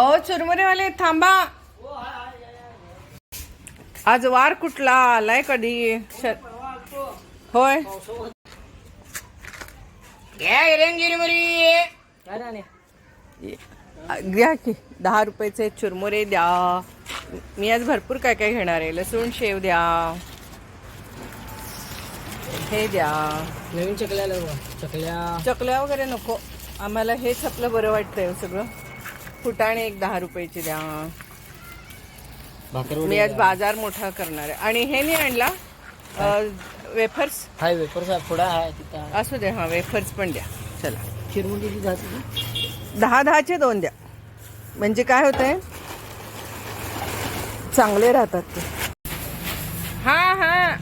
ओ चुरमुरेवाले थांबा. आज वार कुठला? आलाय कधी? होय. घ्या की दहा रुपयाचे चुरमुरे द्या. मी आज भरपूर काय काय घेणार आहे. लसूण शेव द्या. हे द्या. नवीन चकल्या. चकल्या. चकल्या वगैरे नको. आम्हाला हेच आपलं बरं वाटतंय सगळं. फुटाणे एक दहा रुपयाची द्या. मी आज बाजार मोठा करणार आहे. आणि हे नाही आणला वेफर्स. हाय वेफरचा थोडा आहे. असू दे हा वेफर्स पण द्या. चला. चिरमुंडीची दहा दहाचे दोन द्या. म्हणजे काय होतंय? चांगले राहतात ते. हा हा.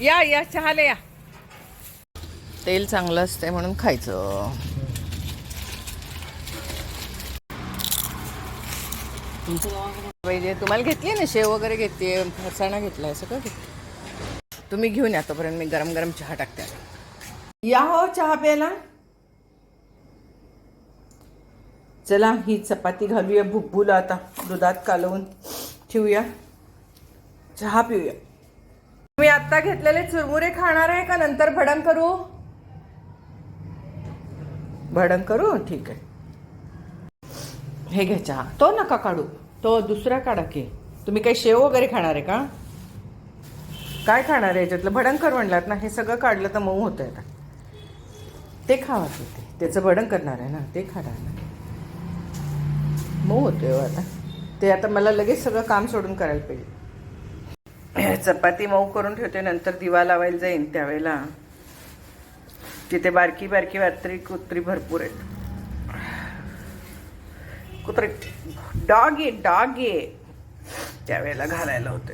या या चहाला या. तेल चांगलं असतंय म्हणून खायचं. तुमचं गावाकडे पाहिजे तुम्हाला घेतली ना? शेव वगैरे घेतली फरसाणा आहे सगळं घेतलं? तुम्ही घेऊन या तोपर्यंत मी गरम गरम चहा टाकते या हो चहा प्यायला. चला ही चपाती घालूया भुब्बूला आता दुधात कालवून ठेवूया. चहा पिऊया. तुम्ही आत्ता घेतलेले चुरमुरे खाणार आहे का? नंतर भडंग करू? भडंग करू? ठीक आहे. हे घ्या चहा. तो नका काढू. तो दुसरा काढा की. तुम्ही काही शेव वगैरे खाणार आहे का? काय खाणार आहे याच्यातलं? भडंकर म्हणलात ना हे सगळं काढलं तर मऊ होतं आता. ते खावा ते. त्याचं भडंग करणार आहे ना ते खाणार ना. मऊ होतोय हो आता. ते आता मला लगेच सगळं काम सोडून करायला पाहिजे. चपाती मऊ करून ठेवते नंतर दिवा लावायला जाईन त्यावेळेला. तिथे बारकी बारकी वात्री कुत्री भरपूर आहेत. कुत्रे. डॉग आहे त्यावेळेला घालायला होते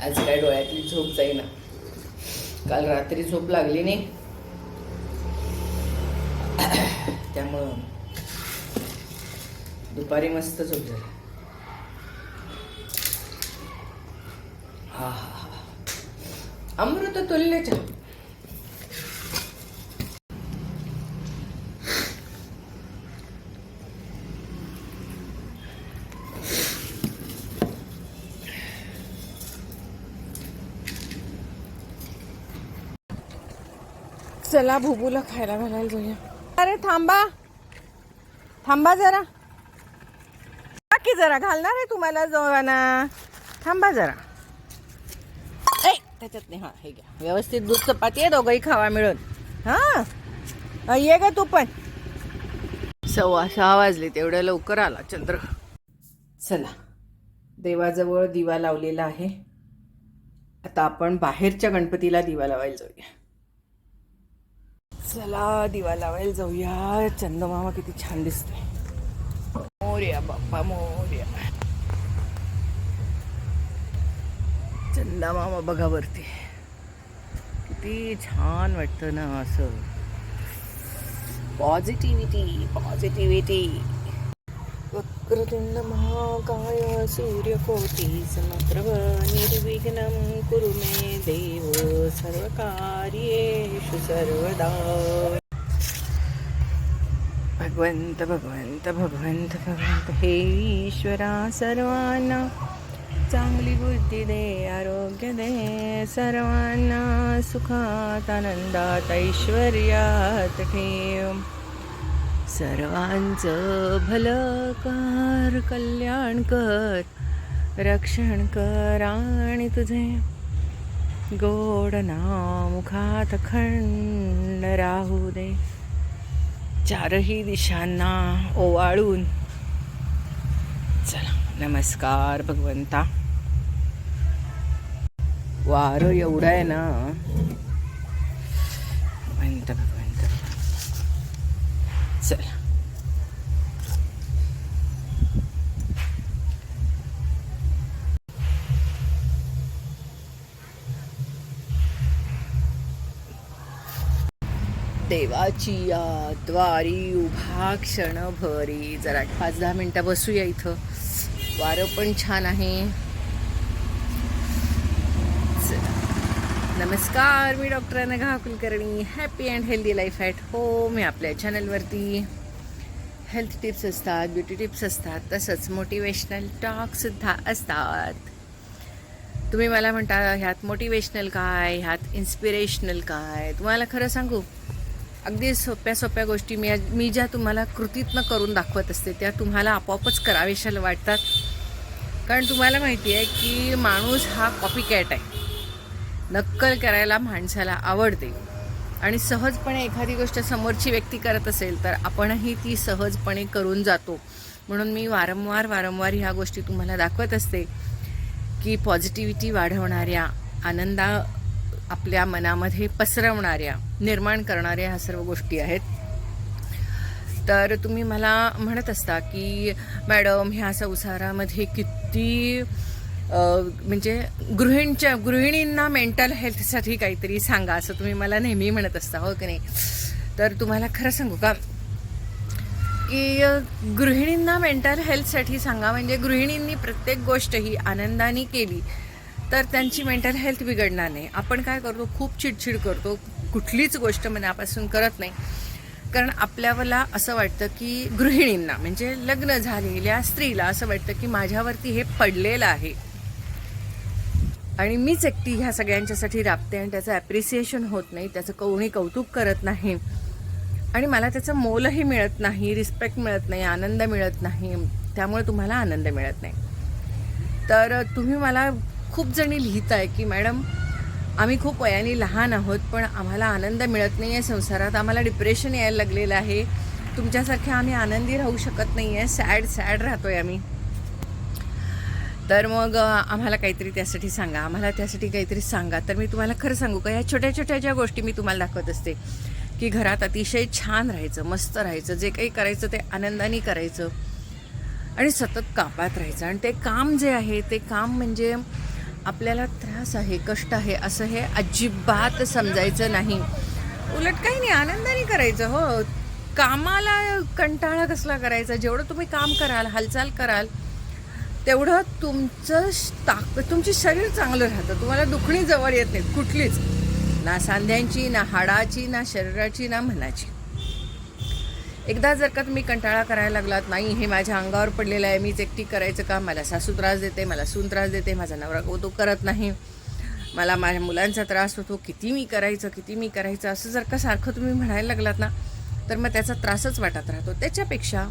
आज काय डोळ्यातली झोप जाईना. काल रात्री झोप लागली नाही. त्यामुळं दुपारी मस्त झोप झाली. हा हा हा. अमृत तुल्यच्या चला भुबूला खायला घालायला जाऊया. अरे थांबा. थांबा जरा. बाकी जरा घालणार आहे तुम्हाला जवाना. थांबा जरा. ऐ त्याच्यात नाही हा हे घ्या. व्यवस्थित दूध चपाती आहे दोघंही खावा मिळून. हा? ये ग तू पण. सव्वा सहा वाजले तेवढ्या लवकर आला चंद्र. चला. देवाजवळ दिवा लावलेला आहे. आता आपण बाहेरच्या गणपतीला दिवा लावायला जाऊया. चला दिवा लावायला जाऊया. चंदमामा किती छान दिसतोय. मोर्या बाप्पा मोर्या. चंदामामा बघा वरती. किती छान वाटतं ना असं. पॉझिटिव्हिटी पॉझिटिव्हिटी वक्रतुंड महाकाय सूर्यकोटी समप्रभ निर्विघ्नं कुरु मे देव सर्वकार्येषु सर्वदा। भगवंत भगवंत भगवंत भगवंत हे ईश्वरा सर्वांना। चांगली बुद्धी दे आरोग्य दे सर्वांना। सुखात आनंदात ऐश्वर्यात ठेव। सर्वांचं भलं कर कल्याण कर रक्षण कर आणि तुझे गोड नाव मुखात खंड राहू दे. चारही दिशांना ओवाळून. चला नमस्कार भगवंता. वार एवढं आहे ना. भगवंत भगवंत. चला देवाची या द्वारी उभा क्षण भरी जरा एक पाच दहा मिनटं बसूया इथं. वारं पण छान आहे चला. नमस्कार मी doctor Anagha Kulkarni. Happy and healthy life at home या आपल्या चॅनलवरती हेल्थ टिप्स असतात ब्युटी टिप्स असतात तसंच मोटिवेशनल टॉकसुद्धा असतात. तुम्ही मला म्हणता ह्यात मोटिवेशनल काय ह्यात इन्स्पिरेशनल काय? तुम्हाला खरं सांगू अगदी सोप्या सोप्या गोष्टी मी मी ज्या तुम्हाला कृतीतनं करून दाखवत असते त्या तुम्हाला आपोआपच करावेशाला वाटतात. कारण तुम्हाला माहिती आहे की माणूस हा कॉपी कॅट आहे. नक्कल करायला माणसाला आवडते. आणि सहजपणे एखादी गोष्ट समोरची व्यक्ती करत असेल तर आपणही ती सहजपणे करून जातो. म्हणून मी वारंवार वारंवार ह्या गोष्टी तुम्हाला दाखवत असते की पॉझिटिव्हिटी वाढवणाऱ्या आनंदा आपल्या मनामध्ये पसरवणाऱ्या निर्माण करणाऱ्या ह्या सर्व गोष्टी आहेत. तर तुम्ही मला म्हणत असता की मॅडम ह्या संसारामध्ये किती म्हणजे गृहिणीच्या गृहिणींना मेंटल हेल्थसाठी काहीतरी सांगा असं तुम्ही मला नेहमी म्हणत असता हो की नाही? तर तुम्हाला खरं सांगू का? की गृहिणींना मेंटल हेल्थसाठी सांगा म्हणजे गृहिणींनी प्रत्येक गोष्ट ही आनंदाने केली तर त्यांची मेंटल हेल्थ बिघडणार नाही. आपण काय करतो? खूप चिडचिड करतो. कुठलीच गोष्ट मनापासून करत नाही. कारण आपल्याला असं वाटतं की गृहिणींना म्हणजे लग्न झालेल्या स्त्रीला असं वाटतं की माझ्यावरती हे पडलेलं आहे. आणि मीच एकटी ह्या सगळ्यांच्यासाठी राबते आणि त्याचं ॲप्रिसिएशन होत नाही त्याचं कोणी कौतुक करत नाही. आणि मला त्याचं मोलही मिळत नाही रिस्पेक्ट मिळत नाही आनंद मिळत नाही. त्यामुळे तुम्हाला आनंद मिळत नाही. तर तुम्ही मला खूप जणी लिहित आहे की मॅडम आम्ही खूप वयाने लहान आहोत पण आम्हाला आनंद मिळत नाही आहे संसारात. आम्हाला डिप्रेशन यायला लागलेलं आहे. तुमच्यासारखे आम्ही आनंदी राहू शकत नाही आहे सॅड सॅड राहतो आहे आम्ही. तर मग आम्हाला काहीतरी त्यासाठी सांगा. आम्हाला त्यासाठी काहीतरी सांगा. तर मी तुम्हाला खरं सांगू का या छोट्या छोट्या ज्या गोष्टी मी तुम्हाला दाखवत असते की घरात अतिशय छान राहायचं मस्त राहायचं जे काही करायचं ते आनंदाने करायचं आणि सतत कामात राहायचं. आणि ते काम जे आहे ते काम म्हणजे आपल्याला त्रास आहे कष्ट आहे असं हे अजिबात समजायचं नाही. उलट काही नाही आनंदाने करायचं हो. कामाला कंटाळा कसला करायचा? जेवढं तुम्ही काम कराल हालचाल कराल तेवढं तुमचं ताक तुमचे शरीर चांगलं राहतं. तुम्हाला दुखणी जवळ येत नाही कुठलीच. ना सांध्यांची ना हाडाची ना शरीराची ना मनाची. एकदा जर का तुम्ही कंटाळा करायला लागलात नाही हे माझ्या अंगावर पडलेलं आहे मीच एकटी करायचं का मला सासू त्रास देते मला सून त्रास देते माझा नवरा तो करत नाही मला माझ्या मुलांचा त्रास होतो किती मी करायचं किती मी करायचं असं जर का सारखं तुम्ही म्हणायला लागलात ना तर मग त्याचा त्रासच वाटत राहतो. त्याच्यापेक्षा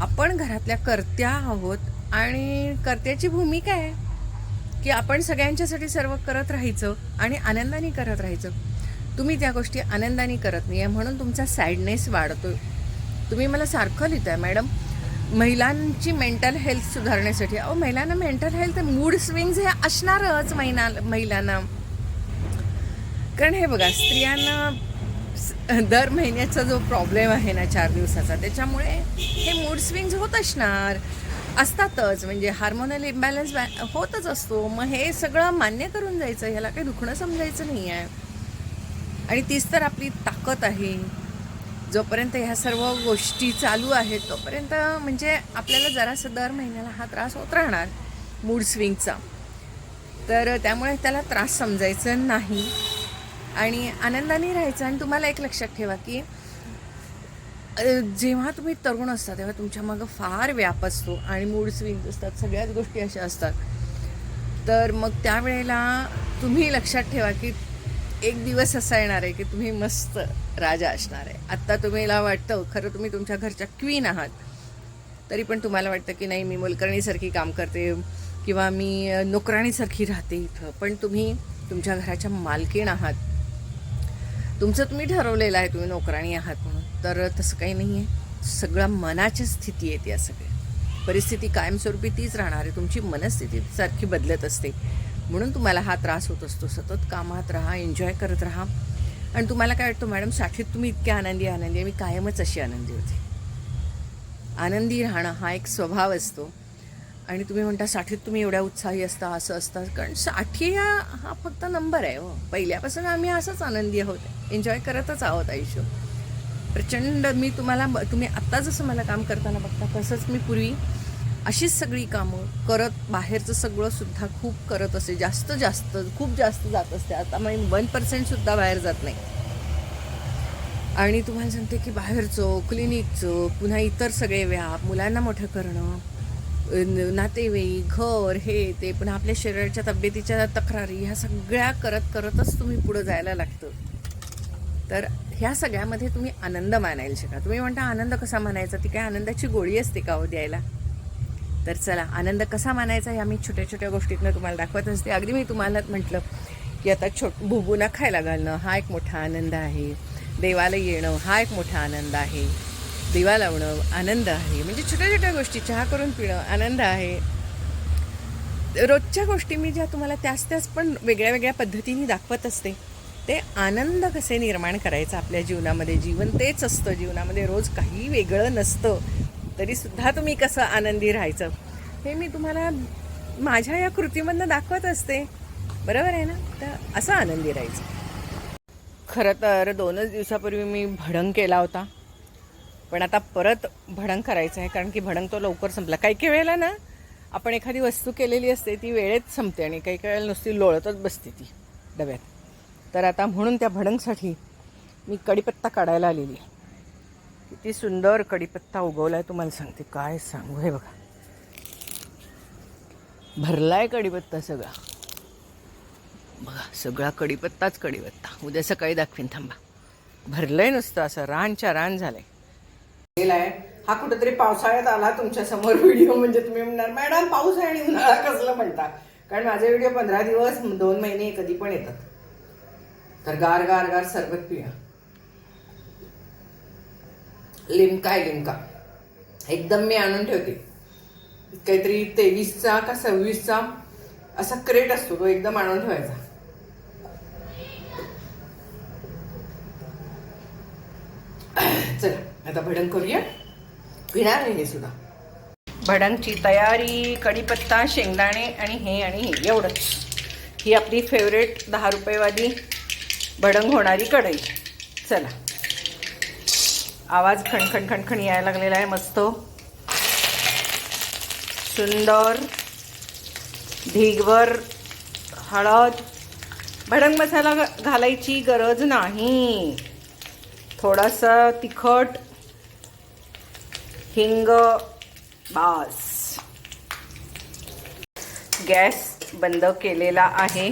आपण घरातल्या कर्त्या आहोत आणि कर्त्याची भूमिका आहे की आपण सगळ्यांच्यासाठी सर्व करत राहायचं आणि आनंदाने करत राहायचं. तुम्ही त्या गोष्टी आनंदाने करत नाही आहे म्हणून तुमचा सॅडनेस वाढतो तुम्ही मला सारखं लिहिताय मॅडम. महिलांची मेंटल हेल्थ सुधारण्यासाठी. अहो महिलांना मेंटल हेल्थ मूड स्विंग्स हे असणारच महिना महिलांना. कारण हे बघा स्त्रियांना दर महिन्याचा जो प्रॉब्लेम आहे ना चार दिवसाचा त्याच्यामुळे हे मूड स्विंग्स होत असणार. असतातच म्हणजे हार्मोनल इम्बॅलन्स होतच असतो. मग हे सगळं मान्य करून जायचं ह्याला काही दुखणं समजायचं नाही आहे. आणि तीच तर आपली ताकद आहे. जोपर्यंत ह्या सर्व गोष्टी चालू आहेत तोपर्यंत म्हणजे आपल्याला जरासं दर महिन्याला हा त्रास होत राहणार मूड स्विंगचा तर त्यामुळे त्याला त्रास समजायचं नाही. आणि आनंदाने राहायचं. आणि तुम्हाला एक लक्षात ठेवा की जेव्हा तुम्ही तरुण असता तेव्हा तुमच्या मागं फार व्याप असतो आणि मूड स्विंग असतात सगळ्याच गोष्टी अशा असतात. तर मग त्यावेळेला तुम्ही लक्षात ठेवा की एक दिवस असा येणार आहे की तुम्ही मस्त राजा असणार आहे. आत्ता तुम्हाला वाटतं खरं तुम्ही तुमच्या घरच्या क्वीन आहात. तरी पण तुम्हाला वाटतं की नाही मी मोलकरणीसारखी काम करते किंवा मी नोकराणीसारखी राहते इथं. पण तुम्ही तुमच्या घराच्या मालकीण आहात. तुमचं तुम्ही ठरवलेलं आहे तुम्ही नोकराणी आहात म्हणून. तर तसं काही नाही आहे सगळं मनाची स्थिती येते या सगळ्या. परिस्थिती कायमस्वरूपी तीच राहणार आहे. तुमची मनस्थिती सारखी बदलत असते. म्हणून तुम्हाला हा त्रास होत असतो. सतत कामात राहा एन्जॉय करत राहा. आणि तुम्हाला काय वाटतं मॅडम साठीत तुम्ही इतके आनंदी आनंदी आहे. मी कायमच अशी आनंदी होते. आनंदी राहणं हा एक स्वभाव असतो. आणि तुम्ही म्हणता साठीत तुम्ही एवढ्या उत्साही असता असं असता. कारण साठी हा हा फक्त नंबर आहे हो. पहिल्यापासून आम्ही असंच आनंदी आहोत. एन्जॉय करतच आहोत आयुष्य. प्रचंड मी तुम्हाला तुम्ही आत्ता जसं मला काम करताना बघता तसंच मी पूर्वी अशीच सगळी कामं करत बाहेरचं सगळं सुद्धा खूप करत असते जास्त जास्त खूप जास्त जात असते. आता मी वन पर्सेंटसुद्धा बाहेर जात नाही. आणि तुम्हाला सांगते की बाहेरचं क्लिनिकचं पुन्हा इतर सगळे व्याप मुलांना मोठं करणं न- नातेवाईक घर हे ते पुन्हा आपल्या शरीराच्या तब्येतीच्या तक्रारी ह्या सगळ्या करत करतच तुम्ही पुढं जायला लागतं. तर ह्या सगळ्यामध्ये तुम्ही आनंद मानायला शिका. तुम्ही म्हणता आनंद कसा मानायचा? ती काय आनंदाची गोळी असते का हो द्यायला? तर चला आनंद कसा मानायचा ह्या मी छोट्या छोट्या गोष्टीतनं तुम्हाला दाखवत असते. अगदी मी तुम्हाला म्हटलं की आता छोट भुबुना खायला घालणं हा एक मोठा आनंद आहे. देवाला येणं हा एक मोठा आनंद आहे. दिवा लावणं आनंद आहे. म्हणजे छोट्या छोट्या गोष्टी चहा करून पिणं आनंद आहे. रोजच्या गोष्टी मी ज्या तुम्हाला त्याच त्याच पण वेगळ्या वेगळ्या पद्धतीने दाखवत असते. ते आनंद कसे निर्माण करायचं आपल्या जीवनामध्ये? जीवन तेच असतं. जीवनामध्ये रोज काही वेगळं नसतं. तरीसुद्धा तुम्ही कसं आनंदी राहायचं? हे मी तुम्हाला माझ्या या कृतीमधनं दाखवत असते. बरोबर आहे ना? तर असं आनंदी राहायचं. खरं तर दोनच दिवसापूर्वी मी भडंग केला होता. पण आता परत भडंग करायचं आहे. कारण की भडंग तो लवकर संपला. काही काही वेळेला ना आपण एखादी वस्तू केलेली असते ती वेळेत संपते आणि काही काही वेळेला नुसती लोळतच बसते ती डब्यात. तर आता म्हणून त्या भडंगसाठी मी कडीपत्ता काढायला आलेली किती सुंदर कडीपत्ता उगवला आहे तुम्हाला सांगते. काय सांगू? हे बघा. भरलाय कडीपत्ता सगळा. बघा सगळा कडीपत्ताच कडीपत्ता. उद्या सकाळी दाखवीन थांबा. भरलंय नुसतं असं. रानच्या रान झालंय. आहे हा कुठेतरी पावसाळ्यात आला तुमच्यासमोर व्हिडिओ म्हणजे तुम्ही म्हणणार मॅडम पाऊस आहे आणि उन्हाळा कसलं म्हणता? कारण माझे व्हिडिओ पंधरा दिवस दोन महिने कधी पण येतात. तर गार गार गार सरबत पिया. लिमका आहे लिमका. एकदम मी आणून ठेवते. काहीतरी तेवीसचा का सव्वीसचा असा क्रेट असतो तो एकदम आणून ठेवायचा. चला आता भडंग करूया. पिणार आहे हे सुद्धा. भडंगची तयारी कढीपत्ता शेंगदाणे आणि हे आणि हे एवढंच. ही आपली फेवरेट दहा रुपयेवाली भडंग होणारी कढई. चला. आवाज खणखण खणखण यायला लागलेला आहे मस्त. सुंदर. ढीगभर हळद. भडंग मसाला घालायची गरज नाही. थोडासा तिखट. हिंग. बास. गॅस बंद केलेला आहे.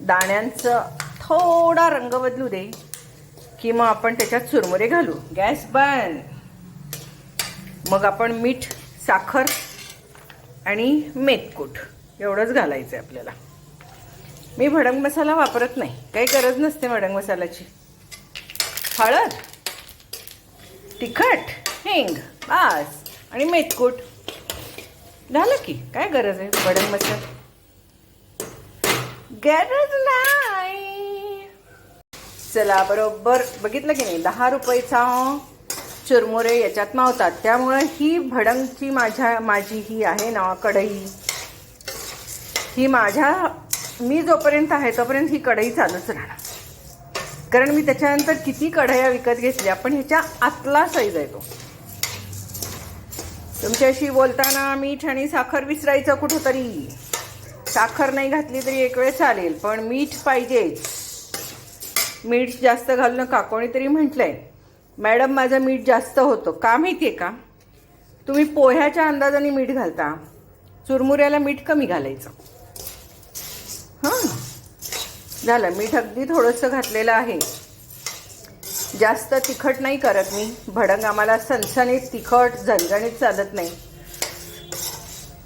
दाण्यांचं थोडा रंग बदलू दे की मग आपण त्याच्यात चुरमुरे घालू. गॅस बंद. मग आपण मीठ साखर आणि मेथकूट एवढंच घालायचं आहे आपल्याला. मी भडंग मसाला वापरत नाही. काही गरज नसते भडंग मसाल्याची. हळद तिखट हिंग बास आणि मेथकूट झालं की काय गरज आहे भडंग मसाला? गरज ना चला बरोबर. बघितलं की नाही दहा रुपयेचा चुरमुरे याच्यात मावतात. त्यामुळे ही भडंगची माझ्या माझी ही आहे ना कढई. ही माझ्या मी जोपर्यंत आहे तोपर्यंत ही कढई चालूच राहणार. कारण मी त्याच्यानंतर किती कढया विकत घेतल्या पण ह्याच्या आतला साईज आहे तो. तुमच्याशी बोलताना मीठ आणि साखर विसरायचं कुठंतरी. साखर नाही घातली तरी एक वेळ चालेल पण मीठ पाहिजेच. मीठ जास्त घालू नका कोणीतरी आहे मॅडम माझं मीठ जास्त होतं. का माहिती आहे का? तुम्ही पोह्याच्या अंदाजाने मीठ घालता. चुरमुऱ्याला मीठ कमी घालायचं. हां. झालं. मीठ अगदी थोडंसं घातलेलं आहे. जास्त तिखट नाही करत मी. भडंग आम्हाला सणसणीत तिखट झणझणीत चालत नाही.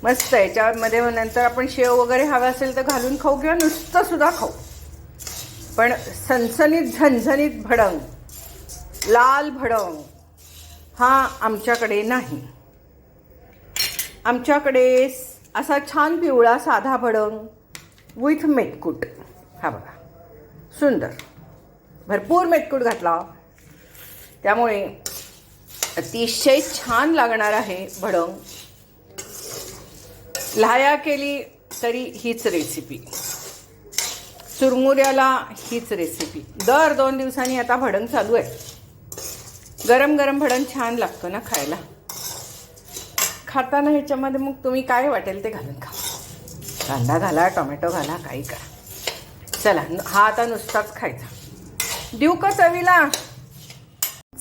मस्त याच्यामध्ये मग नंतर आपण शेव वगैरे हवा असेल तर घालून खाऊ किंवा नुसतं सुद्धा खाऊ. पण सणसणीत झणझणीत भडंग लाल भडंग हा आमच्याकडे नाही. आमच्याकडे असा छान पिवळा साधा भडंग विथ मेटकूट. हा बघा. सुंदर. भरपूर मेटकूट घातला. त्यामुळे अतिशय छान लागणार आहे भडंग. लाया केली तरी हीच रेसिपी चुरमुऱ्याला हीच रेसिपी दर दोन दिवसांनी आता भडंग चालू आहे. गरम गरम भडंग छान लागतं ना खायला. खाताना ह्याच्यामध्ये मग तुम्ही काय वाटेल ते घालून खा. कांदा घाला टोमॅटो घाला काही करा. चला न- हा आता नुसताच खायचा. देऊ का चवीला?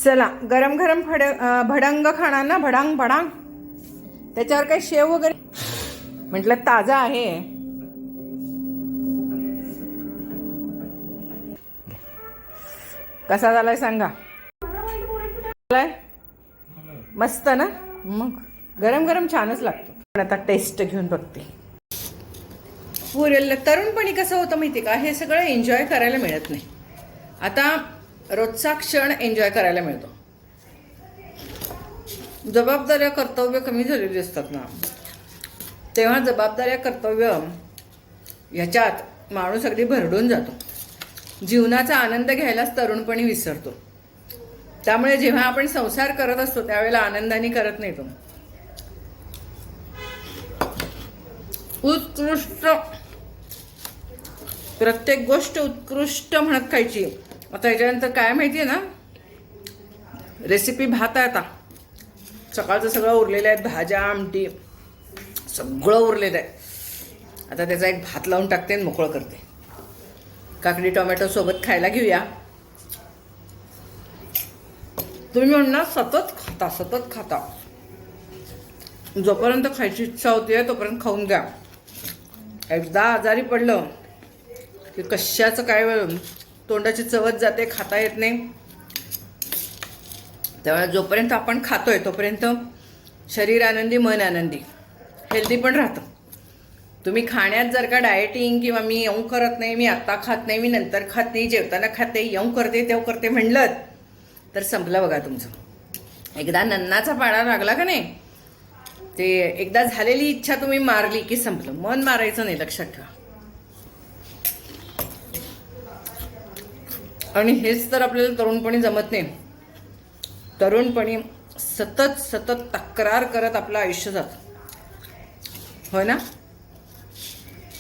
चला गरम गरम फड भडंग खाणार ना? भडांग भडांग. त्याच्यावर काही शेव वगैरे म्हटलं ताजा आहे. कसा झालाय सांगा. मस्त ना? मग गरम गरम छानच लागतो. पण आता टेस्ट घेऊन बघते. पुरेल तरुणपणी कसं होतं माहिती का? हे सगळं एन्जॉय करायला मिळत नाही. आता रोजचा क्षण एन्जॉय करायला मिळतो. जबाबदाऱ्या कर्तव्य कमी झालेली असतात ना. तेव्हा जबाबदाऱ्या कर्तव्य ह्याच्यात माणूस अगदी भरडून जातो. जीवनाचा आनंद घ्यायलाच तरुणपणी विसरतो. त्यामुळे जेव्हा आपण संसार करत असतो त्यावेळेला आनंदाने करत नाही तो. उत्कृष्ट. प्रत्येक गोष्ट उत्कृष्ट म्हणत खायची. आता याच्यानंतर काय माहिती आहे ना? रेसिपी भात आहे आता. सकाळचं सगळं उरलेलं आहे भाज्या आमटी सगळं उरलेलं आहे. आता त्याचा एक भात लावून टाकते आणि मोकळं करते. काकडी टोमॅटोसोबत खायला घेऊया. तुम्ही म्हणणार सतत खाता सतत खाता. जोपर्यंत खायची इच्छा होती तोपर्यंत खाऊन घ्या. एकदा आजारी पडलं की कशाचं काय तोंडाची चवच जाते खाता येत नाही. त्यामुळे जोपर्यंत आपण खातोय तोपर्यंत शरीर आनंदी मन आनंदी. हेल्दी पण राहतं. तुम्ही खाण्यात जर का डायटिंग किंवा मी येऊ करत नाही मी आत्ता खात नाही मी नंतर खात नाही जेवताना खाते येऊ करते तेव्हा करते म्हणलं तर संपलं बघा तुमचं. एकदा नन्नाचा पाडा लागला का नाही? ते एकदा झालेली इच्छा तुम्ही मारली की संपलं. मन मारायचं नाही लक्षात ठेवा. आणि हेच तर आपल्याला तरुणपणी जमत नाही. तरुणपणी सतत सतत तक्रार करत आपलं आयुष्य जातं. हो ना?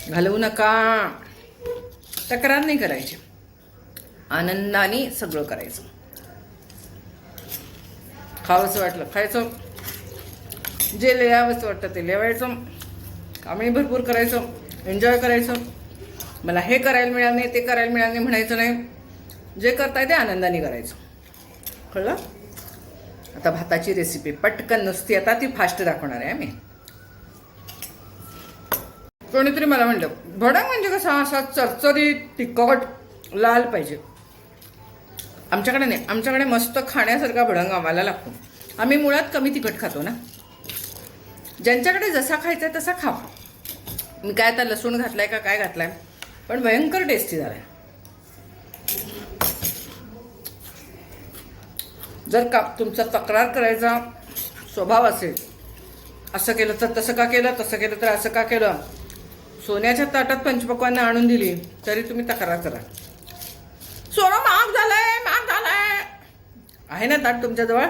घालवू नका. तक्रार नाही करायची. आनंदाने सगळं करायचं. खावंसं वाटलं खायचं. जे लिहावंसं वाटतं ते लिहायचं कामही भरपूर करायचं. एन्जॉय करायचं. मला हे करायला मिळालं नाही ते करायला मिळालं नाही म्हणायचं नाही. जे करताय ते आनंदाने करायचं. कळलं? आता भाताची रेसिपी पटकन नुसती आता ती फास्ट दाखवणार आहे मी. कोणीतरी मला म्हणलं भडंग म्हणजे कसा असा चरचरीत तिखट लाल पाहिजे. आमच्याकडे नाही आमच्याकडे मस्त खाण्यासारखा भडंग आम्हाला लागतो. आम्ही मुळात कमी तिखट खातो ना. ज्यांच्याकडे जसा खायचा आहे तसा खावा मी काय आता लसूण घातलाय का काय घातलाय? पण भयंकर टेस्टी झालाय. जर का तुमचा तक्रार करायचा स्वभाव असेल असं केलं तर तसं का केलं तसं केलं तर असं का केलं? सोन्याच्या ताटात पंचपक्वानं आणून दिली तरी तुम्ही तक्रार करा. सोनं महाग झालंय महाग झालंय. आहे ना ताट तुमच्याजवळ?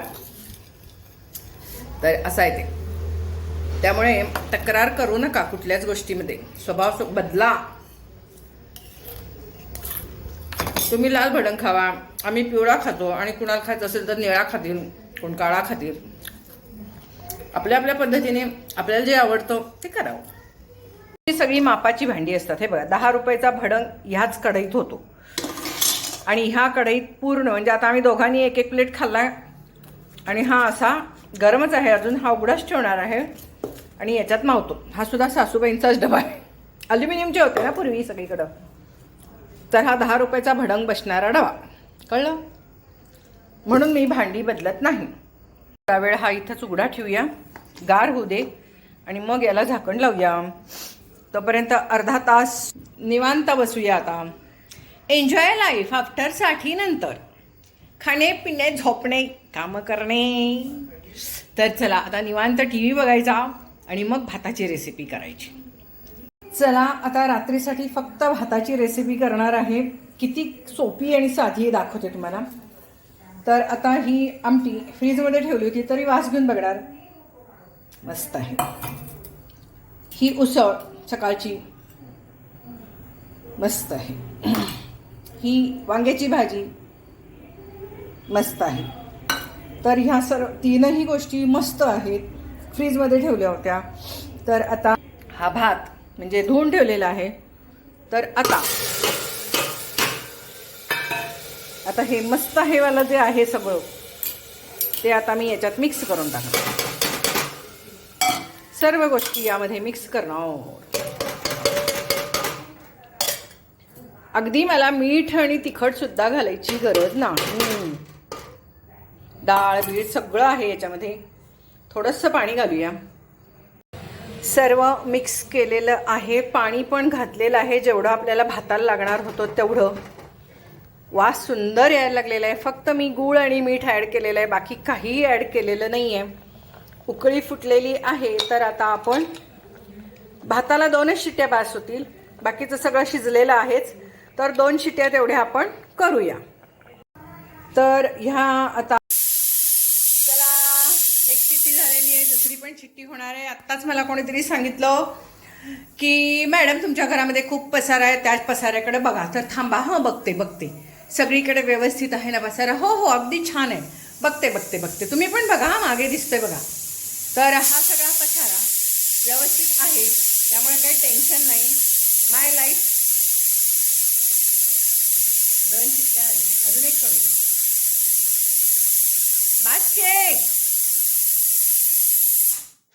तर असं आहे ते. त्यामुळे तक्रार करू नका कुठल्याच गोष्टीमध्ये. स्वभाव बदला. तुम्ही लाल भडंग खावा. आम्ही पिवळा खातो आणि कुणाला खायचं असेल तर निळा खातील कोण काळा खातील. आपल्या आपल्या पद्धतीने आपल्याला जे आवडतं ते करावं. ही सगळी मापाची भांडी असतात. हे बघा दहा रुपयाचा भडंग ह्याच कढईत होतो. आणि ह्या कढईत पूर्ण म्हणजे आता आम्ही दोघांनी एक एक प्लेट खाल्ला. आणि हा असा गरमच आहे अजून हा उघडाच ठेवणार आहे. आणि याच्यात मावतो. हा सुद्धा सासूबाईंचाच डबा आहे. अल्युमिनियमचे होते ना पूर्वी सगळीकडं. तर हा दहा रुपयाचा भडंग बसणारा डबा. कळलं? म्हणून मी भांडी बदलत नाही. त्यावेळ हा इथंच उघडा ठेवूया. गार होऊ दे. आणि मग याला झाकण लावूया. तोपर्यंत अर्धा तास निवांत बसूया आता. एन्जॉय लाईफ आफ्टरसाठी नंतर. खाणे पिणे झोपणे कामं करणे. तर चला आता निवांत टी व्ही बघायचा आणि मग भाताची रेसिपी करायची. चला आता रात्रीसाठी फक्त भाताची रेसिपी करणार आहे. किती सोपी आणि साधी दाखवते तुम्हाला. तर आता ही आमटी फ्रीजमध्ये ठेवली होती तरी वास घेऊन बघणार. मस्त आहे. ही उसळ सकाळची मस्त आहे. ही वांग्याची भाजी मस्त आहे. तर ह्या सर्व तीनही गोष्टी मस्त आहेत. फ्रीजमध्ये ठेवल्या होत्या. तर आता हा भात म्हणजे धुवून ठेवलेला आहे. तर आता आता हे मस्त हेवाला जे आहे सगळं ते आता मी याच्यात मिक्स करून टाकणार. सर्व गोष्टी यामध्ये मिक्स करणार. अगदी मला मीठ आणि तिखट सुद्धा घालायची गरज नाही. डाळ बीठ सगळं आहे याच्यामध्ये. थोडंसं पाणी घालूया. सर्व मिक्स केलेलं आहे. पाणी पण घातलेलं आहे. जेवढं आपल्याला भाताला लागणार होतं तेवढं. वास सुंदर यायला लागलेला आहे. फक्त मी गूळ आणि मीठ ॲड केलेलं आहे. बाकी काहीही ॲड केलेलं नाही आहे उकळी फुटलेली आहे. तर आता आपण भाताला दोनच शिट्ट्या बास होतील. बाकीचं सगळं शिजलेलं आहेच. तर दोन शिट्ट्या तेवढ्या आपण करूया. तर ह्या आता चला एक चिट्टी झालेली आहे दुसरी पण चिट्टी होणार आहे. आत्ताच मला कोणीतरी सांगितलं की मॅडम तुमच्या घरामध्ये खूप पसारा आहे त्याच पसाऱ्याकडे बघा. तर थांबा हां बघते बघते. सगळीकडे व्यवस्थित आहे ना पसारा? हो हो अगदी छान आहे. बघते बघते बघते. तुम्ही पण बघा मागे दिसते बघा. तर हा सगळा पसारा व्यवस्थित आहे. त्यामुळे काही टेन्शन नाही. माय लाईफ दोन चिट्ट्या आले अजून एक करू.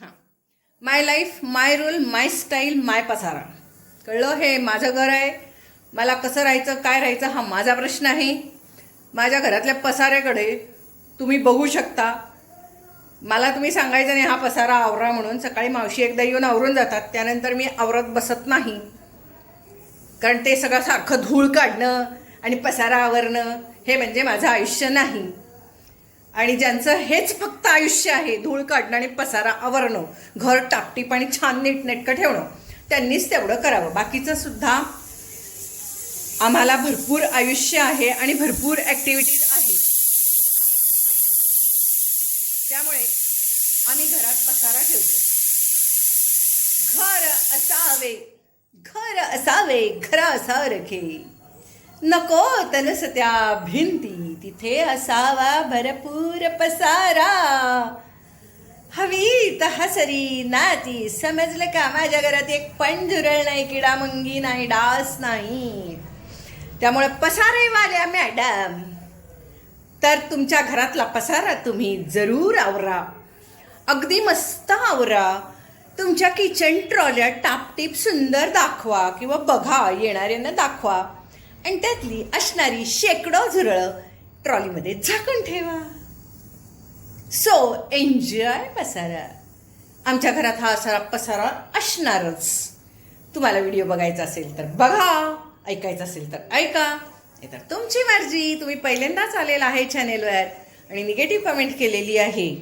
हां. My life my rule my style my पसारा. कळलं? हे माझं घर आहे. मला कसं राहायचं काय राहायचं हा माझा प्रश्न आहे. माझ्या घरातल्या पसाऱ्याकडे तुम्ही बघू शकता. मला तुम्ही सांगायचं नाही हा पसारा आवरा म्हणून. सकाळी मावशी एकदा येऊन आवरून जातात. त्यानंतर मी आवरत बसत नाही. कारण ते सगळं सारखं धूळ काढणं आणि पसारा आवरणं हे म्हणजे माझं आयुष्य नाही. आणि ज्यांचं हेच फक्त आयुष्य आहे धूळ काढणं आणि पसारा आवरणं घर टापटीप आणि छान नीटनेटकं ठेवणं त्यांनीच तेवढं करावं. बाकीचं सुद्धा आम्हाला भरपूर आयुष्य आहे आणि भरपूर ॲक्टिव्हिटीज आहेत. त्यामुळे आम्ही घरात पसारा ठेवतो. घर असावे घर असावे घर असारखे नको तलस त्या भिंती तिथे असावा भरपूर पसारा. हवी तहसरी नाती समजलं का माझ्या घरात एक पण झुरळ नाही किडा मुंगी नाही डास नाही. त्यामुळे पसारेवाल्या मॅडम. तर तुमच्या घरातला पसारा तुम्ही जरूर आवरा. अगदी मस्त आवरा. तुमच्या किचन ट्रॉल्या टापटीप सुंदर दाखवा किंवा बघा येणाऱ्यांना दाखवा. आणि त्यातली असणारी शेकडो झुरळं ट्रॉलीमध्ये झाकून ठेवा. सो एन्जॉय पसारा. आमच्या घरात हा असा पसारा असणारच. तुम्हाला व्हिडिओ बघायचा असेल तर बघा ऐकायचा असेल तर ऐका. नाही तर तुमची मर्जी तुम्ही पहिल्यांदाच आलेला आहे चॅनेलवर आणि निगेटिव्ह कमेंट केलेली आहे.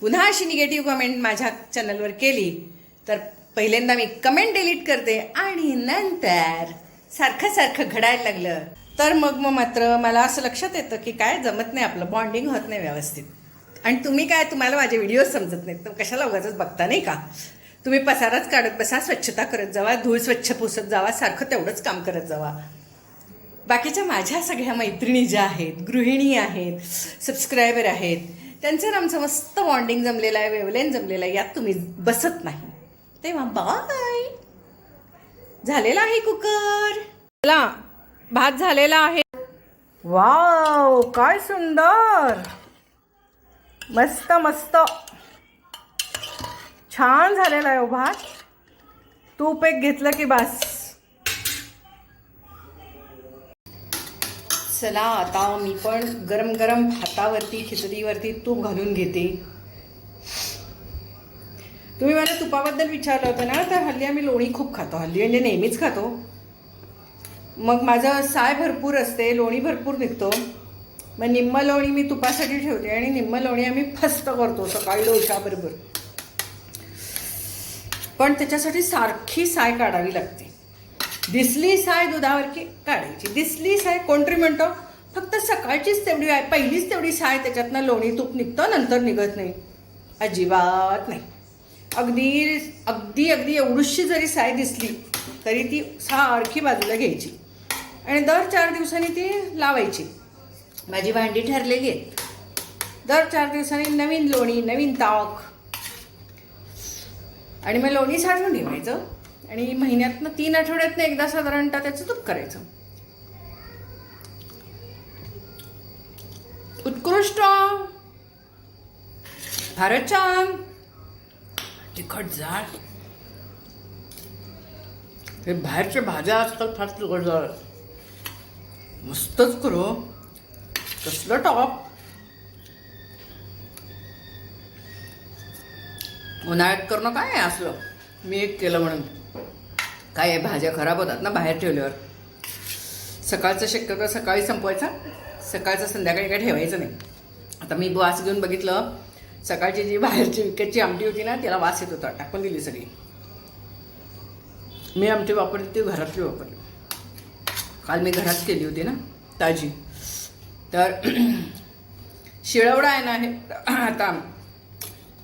पुन्हा अशी निगेटिव्ह कमेंट माझ्या चॅनलवर केली तर पहिल्यांदा मी कमेंट डिलीट करते आणि नंतर सारखं सारखं घडायला लागलं. तर मग मग मात्र मला असं लक्षात येतं की काय जमत नाही आपलं बॉन्डिंग होत नाही व्यवस्थित. आणि तुम्ही काय तुम्हाला माझे व्हिडिओ समजत नाहीत. तर कशाला उगाच बघता नाही का? तुम्ही पसाराच काढत बसा स्वच्छता करत जावा धूळ स्वच्छ पुसत जावा सारखं तेवढंच काम करत जावा. बाकीच्या माझ्या सगळ्या मैत्रिणी ज्या आहेत गृहिणी आहेत सबस्क्रायबर आहेत त्यांचं आमचं मस्त बॉन्डिंग जमलेलं आहे वेवलेन जमलेलं आहे यात तुम्ही बसत नाही. तेव्हा बाय झालेला आहे कुकर. चला भात झालेला आहे. वाव काय सुंदर. मस्त मस्त. छान झालेला आहे हो भात. तूप एक घेतलं की बस. चला आता मी पण गरम गरम भातावरती खिचडीवरती तूप घालून घेते. तुम्ही मला तुपाबद्दल विचारलं होतं ना तर हल्ली आम्ही लोणी खूप खातो. हल्ली म्हणजे नेहमीच खातो. मग माझं साय भरपूर असते लोणी भरपूर निघतो. मग निम्म लोणी मी तुपासाठी ठेवते आणि निम्म लोणी आम्ही फस्त करतो सकाळी डोशाबरोबर पण त्याच्यासाठी सारखी साय काढावी लागते. दिसली साय दुधावरची काढायची. दिसली साय कोणतरी म्हणतो फक्त सकाळचीच तेवढी आहे पहिलीच तेवढी साय त्याच्यातनं लोणी तूप निघतं नंतर निघत नाही. अजिबात नाही. अगदी अगदी अगदी एवढीशी जरी साय दिसली तरी ती सारखी बाजूला घ्यायची. आणि दर चार दिवसांनी ती लावायची. माझी भांडी ठरलेली आहेत. दर चार दिवसांनी नवीन लोणी नवीन ताक. आणि मग लोणी साठवून ठेवायचं. आणि महिन्यातनं तीन आठवड्यातनं एकदा साधारणतः त्याचं तूप करायचं. उत्कृष्ट! फारच छान! तिखट जाळ हे बाहेरच्या भाज्या असतात फार तिखट जाळ मस्तच करू. कसलं टॉप उन्हाळ्यात करणं काय आहे असलं? मी एक केलं म्हणून. काय आहे? भाज्या खराब होतात ना बाहेर ठेवल्यावर. सकाळचं शक्यतो सकाळी संपवायचा. सकाळचं संध्याकाळी काय ठेवायचं नाही. आता मी वास घेऊन बघितलं. सकाळची जी बाहेरची विकतची आमटी होती ना त्याला वास येत होता. टाकून दिली सगळी. मी आमटी वापरली ती घरातली वापरली. काल मी घरात केली होती ना ताजी. तर शिळवडा आहे ना हे आता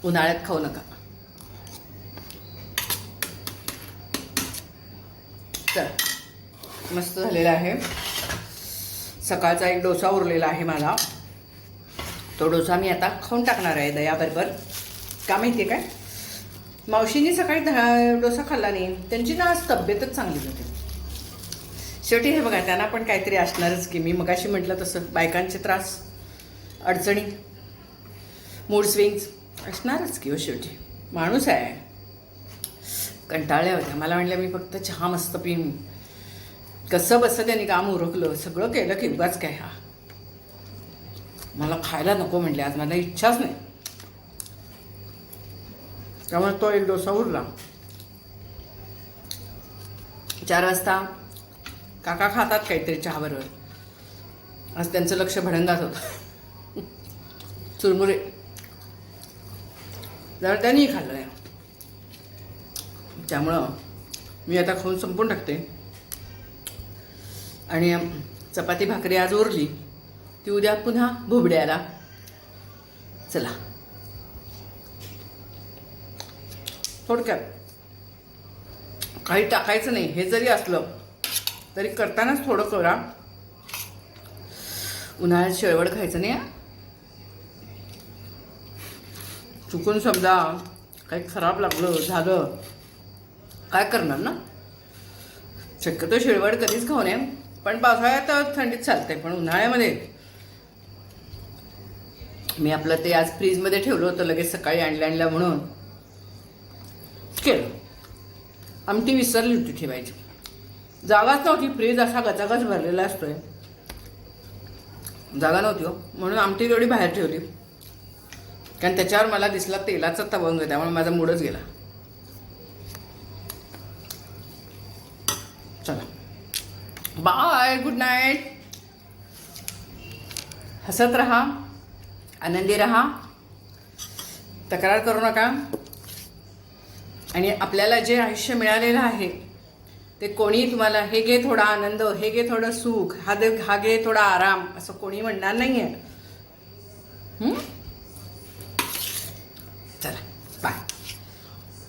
उन्हाळ्यात खाऊ नका. तर मस्त झालेलं आहे. सकाळचा एक डोसा उरलेला आहे मला. तो डोसा मी आता खाऊन टाकणार आहे दयाबरोबर का माहिती आहे काय? मावशीने सकाळी दहा डोसा खाल्ला नाही. त्यांची ना आज तब्येतच चांगली होती शेवटी हे बघा त्यांना पण काहीतरी असणारच की मी मगाशी म्हटलं तसं बायकांचे त्रास अडचणी मूड स्विंग्स असणारच की हो शेवटी. माणूस आहे. कंटाळल्या होत्या. मला म्हटलं मी फक्त चहा मस्त पिऊन कसं बसं त्यांनी काम उरकलं सगळं केलं की उगाच काय हा. मला खायला नको म्हटले आज मला इच्छाच नाही. त्यामुळे तो एक डोसा उरला. चार वाजता काका खातात काहीतरी चहाबरोबर. आज त्यांचं लक्ष भडंगात होतं. चुरमुरे. जरा त्यांनी खाल्लं नाही त्यामुळं मी आता खाऊन संपून टाकते. आणि चपाती भाकरी आज उरली. ती उद्या पुन्हा भुबड्याला. चला. थोडक्यात. काही टाकायचं नाही हे जरी असलं तरी करतानाच थोडं करा. उन्हाळ्यात शेळवड खायचं नाही चुकून समजा काही खराब लागलं झालं काय करणार ना? शक्यतो शेळवड कधीच खाऊ नये पण पावसाळ्यात थंडीत चालते पण उन्हाळ्यामध्ये मी आपलं ते आज फ्रीजमध्ये ठेवलं होतं लगेच सकाळी आणलं आणलं म्हणून. केलं. आमटी विसरली होती ठेवायची. जागाच नव्हती फ्रीज असा गचागच भरलेला असतोय. जागा नव्हती हो म्हणून आमटी तेवढी बाहेर ठेवली. कारण त्याच्यावर मला दिसला तेलाचा तवंग त्यामुळे माझा मूडच गेला. चला. Bye good night. हसत रहा. आनंदी रहा. तक्रार करू नका. आणि आपल्याला जे आयुष्य मिळालेलं आहे ते कोणी तुम्हाला हे घे थोडा आनंद हे घे थोडं सुख हा दे हा घे थोडा आराम असं कोणी म्हणणार नाही आहे